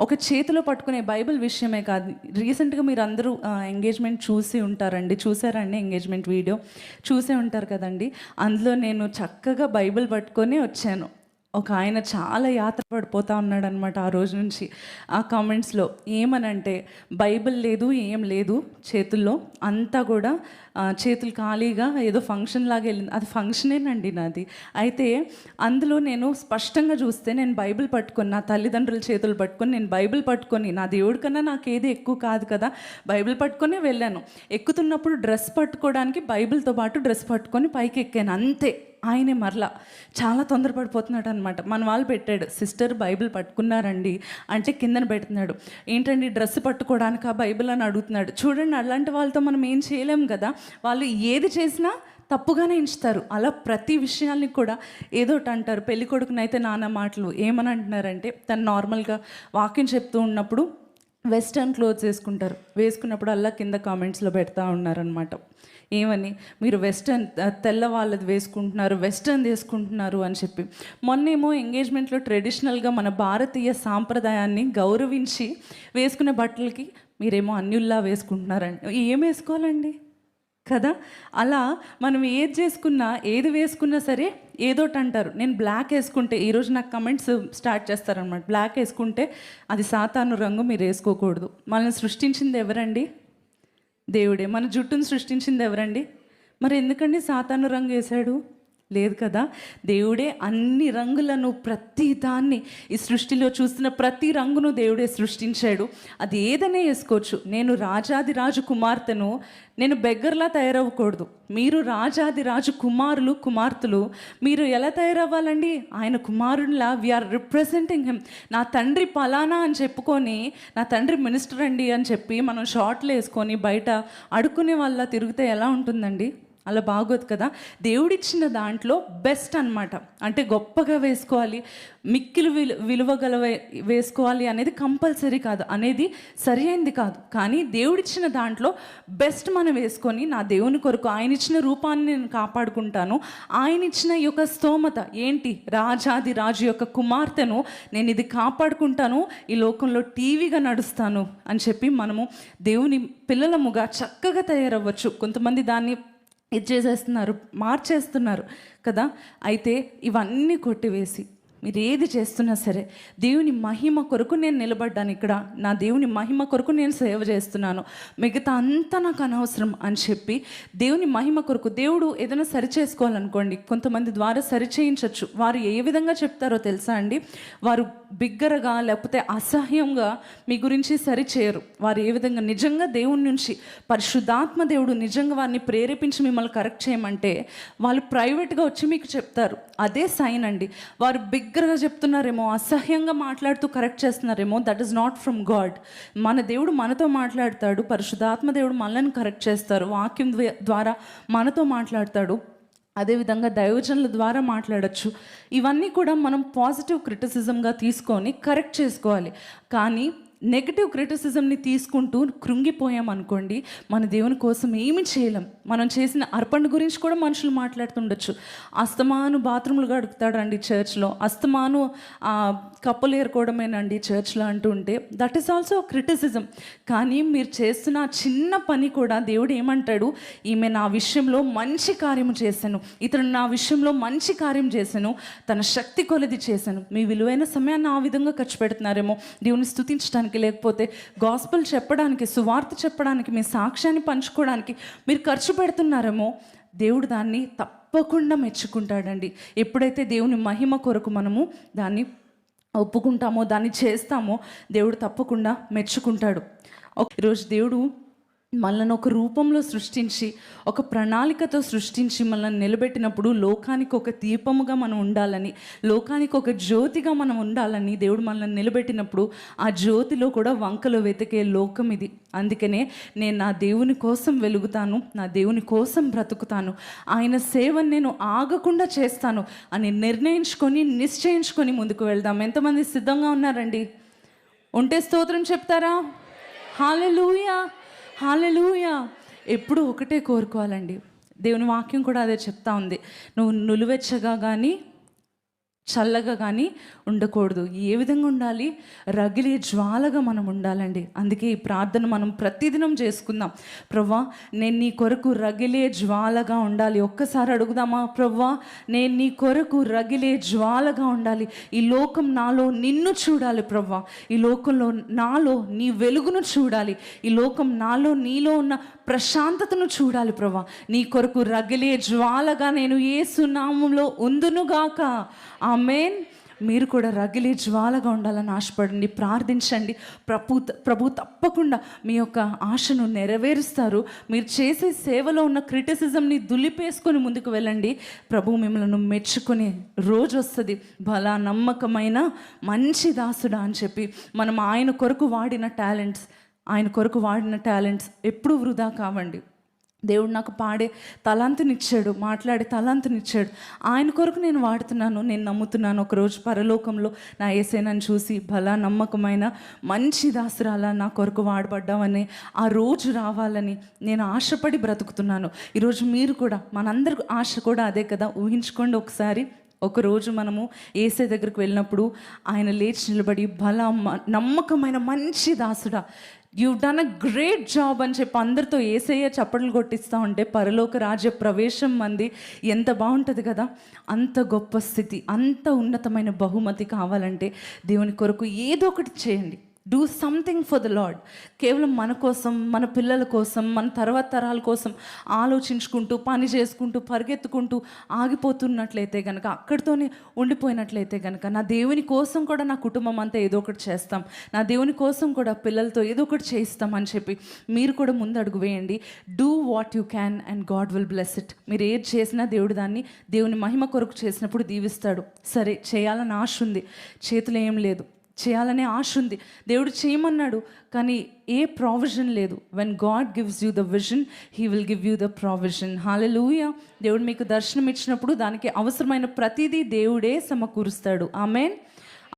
ఒక చేతిలో పట్టుకునే బైబిల్ విషయమే కాదు. రీసెంట్గా మీరు అందరూ ఎంగేజ్మెంట్ చూసి ఉంటారండి. చూసారండి ఎంగేజ్మెంట్ వీడియో? చూసే ఉంటారు కదండి. అందులో నేను చక్కగా బైబిల్ పట్టుకొని వచ్చాను. ఒక ఆయన చాలా యాత్ర పడిపోతా ఉన్నాడు అనమాట ఆ రోజు నుంచి. ఆ కామెంట్స్లో ఏమనంటే బైబిల్ లేదు ఏం లేదు చేతుల్లో అంతా కూడా చేతులు ఖాళీగా ఏదో ఫంక్షన్ లాగా వెళ్ళింది. అది ఫంక్షనేనండి నాది. అయితే అందులో నేను స్పష్టంగా చూస్తే నేను బైబిల్ పట్టుకొని నా తల్లిదండ్రుల చేతులు పట్టుకొని నేను బైబిల్ పట్టుకొని నా దేవుడి కన్నా నాకు ఏది ఎక్కువ కాదు కదా బైబిల్ పట్టుకొని వెళ్ళాను. ఎక్కుతున్నప్పుడు డ్రెస్ పట్టుకోవడానికి బైబిల్తో పాటు డ్రెస్ పట్టుకొని పైకి ఎక్కాను అంతే. ఆయనే మరలా చాలా తొందరపడిపోతున్నాడు అనమాట మన వాళ్ళు పెట్టాడు సిస్టర్ బైబిల్ పట్టుకున్నారండి అంటే కిందన పెడుతున్నాడు. ఏంటండి డ్రెస్ పట్టుకోవడానికి ఆ బైబిల్ అని అడుగుతున్నాడు. చూడండి అలాంటి వాళ్ళతో మనం ఏం చేయలేం కదా. వాళ్ళు ఏది చేసినా తప్పుగానే ఎంచుతారు. అలా ప్రతి విషయాల్ని కూడా ఏదో ఒకటి అంటారు. పెళ్ళి కొడుకునైతే నాన్న మాటలు ఏమని అంటున్నారంటే తను నార్మల్గా వాక్యం చెప్తూ ఉన్నప్పుడు వెస్టర్న్ క్లోత్స్ వేసుకుంటారు. వేసుకున్నప్పుడు అలా కింద కామెంట్స్లో పెడతా ఉన్నారనమాట ఏమని? మీరు వెస్టర్న్ తెల్ల వాళ్ళది వేసుకుంటున్నారు వెస్టర్న్ వేసుకుంటున్నారు అని చెప్పి. మొన్నేమో ఎంగేజ్మెంట్లో ట్రెడిషనల్గా మన భారతీయ సాంప్రదాయాన్ని గౌరవించి వేసుకునే బట్టలకి మీరేమో అన్యుల్లా వేసుకుంటున్నారండి ఏం వేసుకోవాలండి? కదా? అలా మనం ఏది చేసుకున్నా ఏది వేసుకున్నా సరే ఏదోటి అంటారు. నేను బ్లాక్ వేసుకుంటే ఈరోజు నాకు కమెంట్స్ స్టార్ట్ చేస్తారనమాట బ్లాక్ వేసుకుంటే అది సాతాను రంగు మీరు వేసుకోకూడదు. మనల్ని సృష్టించింది ఎవరండి? దేవుడే మన జుట్టును సృష్టించింది ఎవరండి? మరి ఎందుకండి సాతాను రంగు వేశాడు? లేదు కదా? దేవుడే అన్ని రంగులను ప్రతి దాన్ని ఈ సృష్టిలో చూస్తున్న ప్రతి రంగును దేవుడే సృష్టించాడు. అది ఏదైనా వేసుకోవచ్చు. నేను రాజాది రాజు కుమార్తెను నేను బెగ్గర్లా తయారవ్వకూడదు. మీరు రాజాది రాజు కుమారులు కుమార్తెలు మీరు ఎలా తయారవ్వాలండి? ఆయన కుమారునిలా వీఆర్ రిప్రజెంటింగ్ హిమ్ నా తండ్రి పలానా అని చెప్పుకొని నా తండ్రి మినిస్టర్ అండి అని చెప్పి మనం షార్ట్లు వేసుకొని బయట అడుక్కునే వాళ్ళ తిరిగితే ఎలా ఉంటుందండి? అలా బాగోదు కదా? దేవుడిచ్చిన దాంట్లో బెస్ట్ అన్నమాట. అంటే గొప్పగా వేసుకోవాలి మిక్కిలు విలు విలువ గల వే- వేసుకోవాలి అనేది కంపల్సరీ కాదు. అనేది సరి అయింది కాదు. కానీ దేవుడిచ్చిన దాంట్లో బెస్ట్ మనం వేసుకొని నా దేవుని కొరకు ఆయన ఇచ్చిన రూపాన్ని నేను కాపాడుకుంటాను. ఆయన ఇచ్చిన ఈ యొక్క స్తోమత ఏంటి? రాజాది రాజు యొక్క కుమార్తెను నేను ఇది కాపాడుకుంటాను ఈ లోకంలో టీవీగా నడుస్తాను అని చెప్పి మనము దేవుని పిల్లలముగా చక్కగా తయారవ్వచ్చు. కొంతమంది దాన్ని ఇది చేసేస్తున్నారు మార్చేస్తున్నారు కదా. అయితే ఇవన్నీ కొట్టివేసి మీరు ఏది చేస్తున్నా సరే దేవుని మహిమ కొరకు నేను నిలబడ్డాను ఇక్కడ. నా దేవుని మహిమ కొరకు నేను సేవ చేస్తున్నాను. మిగతా అంతా నాకు అనవసరం అని చెప్పి దేవుని మహిమ కొరకు దేవుడు ఏదైనా సరి చేసుకోవాలనుకోండి కొంతమంది ద్వారా సరి చేయించవచ్చు వారు ఏ విధంగా చెప్తారో తెలుసా అండి? వారు బిగ్గరగా లేకపోతే అసహ్యంగా మీ గురించి సరి చేయరు. వారు ఏ విధంగా నిజంగా దేవుని నుంచి పరిశుద్ధాత్మ దేవుడు నిజంగా వారిని ప్రేరేపించి మిమ్మల్ని కరెక్ట్ చేయమంటే వాళ్ళు ప్రైవేట్గా వచ్చి మీకు చెప్తారు. అదే సైన్ అండి. వారు బిగ్ బిగ్గరగా చెప్తున్నారేమో అసహ్యంగా మాట్లాడుతూ correct చేస్తున్నారేమో that is not from God మన దేవుడు మనతో మాట్లాడతాడు పరిశుద్ధాత్మ దేవుడు మనల్ని కరెక్ట్ చేస్తారు వాక్యం ద్వారా మనతో మాట్లాడతాడు అదేవిధంగా దయోజనుల ద్వారా మాట్లాడచ్చు. ఇవన్నీ కూడా మనం పాజిటివ్ క్రిటిసిజంగా తీసుకొని కరెక్ట్ చేసుకోవాలి. కానీ నెగిటివ్ క్రిటిసిజంని తీసుకుంటూ కృంగిపోయాం అనుకోండి మన దేవుని కోసం ఏమి చేయలేం. మనం చేసిన అర్పణ గురించి కూడా మనుషులు మాట్లాడుతుండొచ్చు. అస్తమాను బాత్రూమ్లు గడుపుతాడండి చర్చ్లో. అస్తమాను కప్పులు ఏరుకోవడమేనండి చర్చ్లో అంటూ ఉంటే. దట్ ఈస్ ఆల్సో క్రిటిసిజం కానీ మీరు చేస్తున్న చిన్న పని కూడా దేవుడు ఏమంటాడు? ఈమె నా విషయంలో మంచి కార్యము చేశాను. ఇతడు నా విషయంలో మంచి కార్యం చేశాను. తన శక్తి కొలది చేశాను. మీ విలువైన సమయాన్ని ఆ విధంగా ఖర్చు పెడుతున్నారేమో. దేవుని స్థుతించడానికి లేకపోతే గాస్పల్ చెప్పడానికి సువార్త చెప్పడానికి మీ సాక్ష్యాన్ని పంచుకోవడానికి మీరు ఖర్చు పెడుతున్నారేమో దేవుడు దాన్ని తప్పకుండా మెచ్చుకుంటాడండి. ఎప్పుడైతే దేవుని మహిమ కొరకు మనము దాన్ని ఒప్పుకుంటామో దాన్ని చేస్తామో దేవుడు తప్పకుండా మెచ్చుకుంటాడు. ఒక- ఈరోజు దేవుడు మనల్ని ఒక రూపంలో సృష్టించి ఒక ప్రణాళికతో సృష్టించి మనల్ని నిలబెట్టినప్పుడు లోకానికి ఒక దీపముగా మనం ఉండాలని లోకానికి ఒక జ్యోతిగా మనం ఉండాలని దేవుడు మనల్ని నిలబెట్టినప్పుడు ఆ జ్యోతిలో కూడా వంకలు వెతికే లోకం ఇది. అందుకనే నేను నా దేవుని కోసం వెలుగుతాను నా దేవుని కోసం బ్రతుకుతాను ఆయన సేవను నేను ఆగకుండా చేస్తాను అని నిర్ణయించుకొని నిశ్చయించుకొని ముందుకు వెళ్దాం. ఎంతమంది సిద్ధంగా ఉన్నారండి? ఉంటే స్తోత్రం చెప్తారా? Hallelujah hallelujah. ఎప్పుడు ఒకటే కోరుకోవాలండి. దేవుని వాక్యం కూడా అదే చెప్తా ఉంది. నువ్వు నులువెచ్చగా కానీ చల్లగా కానీ ఉండకూడదు. ఏ విధంగా ఉండాలి? రగిలే జ్వాలగా మనం ఉండాలండి. అందుకే ఈ ప్రార్థన మనం ప్రతిదినం చేసుకుందాం. ప్రవ్వా నేను నీ కొరకు రగిలే జ్వాలగా ఉండాలి. ఒక్కసారి అడుగుదామా? ప్రవ్వా నేను నీ కొరకు రగిలే జ్వాలగా ఉండాలి. ఈ లోకం నాలో నిన్ను చూడాలి ప్రవ్వా. ఈ లోకంలో నాలో నీ వెలుగును చూడాలి. ఈ లోకం నాలో నీలో ఉన్న ప్రశాంతతను చూడాలి ప్రవ్వా. నీ కొరకు రగిలే జ్వాలగా నేను ఏ సునామంలో ఉందునుగాక. ఆమెన్ మీరు కూడా రగిలే జ్వాలగా ఉండాలని ఆశపడండి ప్రార్థించండి. ప్రభు ప్రభు తప్పకుండా మీ యొక్క ఆశను నెరవేరుస్తారు. మీరు చేసే సేవలో ఉన్న క్రిటిసిజంని దులిపేసుకొని ముందుకు వెళ్ళండి. ప్రభు మిమ్మల్ని మెచ్చుకునే రోజు వస్తుంది. బలా నమ్మకమైన మంచి దాసుడా అని చెప్పి మనం ఆయన కొరకు వాడిన టాలెంట్స్ ఆయన కొరకు వాడిన టాలెంట్స్ ఎప్పుడూ వృధా కావండి. దేవుడు నాకు పాడే తలాంతునిచ్చాడు మాట్లాడే తలాంతునిచ్చాడు. ఆయన కొరకు నేను వాడుతున్నాను నేను నమ్ముతున్నాను. ఒకరోజు పరలోకంలో నా ఏసైనని చూసి బలా నమ్మకమైన మంచి దాసురాలా నా కొరకు వాడబడ్డామని ఆ రోజు రావాలని నేను ఆశపడి బ్రతుకుతున్నాను. ఈరోజు మీరు కూడా మనందరి ఆశ కూడా అదే కదా ఊహించుకోండి ఒకసారి. ఒకరోజు మనము ఏసే దగ్గరికి వెళ్ళినప్పుడు ఆయన లేచి నిలబడి బల మ- నమ్మకమైన మంచి దాసుడా. You done a great job అని చెప్పి అందరితో ఏసయ్య చప్పట్లు కొట్టిస్తూ ఉంటే పరలోక రాజ్య ప్రవేశం మంది ఎంత బాగుంటుంది కదా? అంత గొప్ప స్థితి అంత ఉన్నతమైన బహుమతి కావాలంటే దేవుని కొరకు ఏదో ఒకటి చేయండి. Do something for the lord కేవలం మన కోసం మన పిల్లల కోసం మన తర్వాత తరాల కోసం ఆలోచించుకుంటూ పని చేసుకుంటూ పరిగెత్తుకుంటూ ఆగిపోతున్నట్లయితే కనుక అక్కడితోనే ఉండిపోయినట్లయితే కనుక నా దేవుని కోసం కూడా నా కుటుంబం అంతా ఏదో ఒకటి చేస్తాం. నా దేవుని కోసం కూడా పిల్లలతో ఏదో ఒకటి చేయిస్తాం అని చెప్పి మీరు కూడా ముందు అడుగు వేయండి. Do what you can and God will bless it మీరు ఏది చేసినా దేవుడు దాన్ని దేవుని మహిమ కొరకు చేసినప్పుడు దీవిస్తాడు. సరే చేయాలని ఆశ ఉంది. చేతులు ఏం లేదు. చేయాలనే ఆశ ఉంది. దేవుడు చేయమన్నాడు కానీ ఏ ప్రావిజన్ లేదు. When God gives you the vision he will give you the provision hallelujah దేవుడు మీకు దర్శనం ఇచ్చినప్పుడు దానికి అవసరమైన ప్రతిదీ దేవుడే సమకూరుస్తాడు. ఆమెన్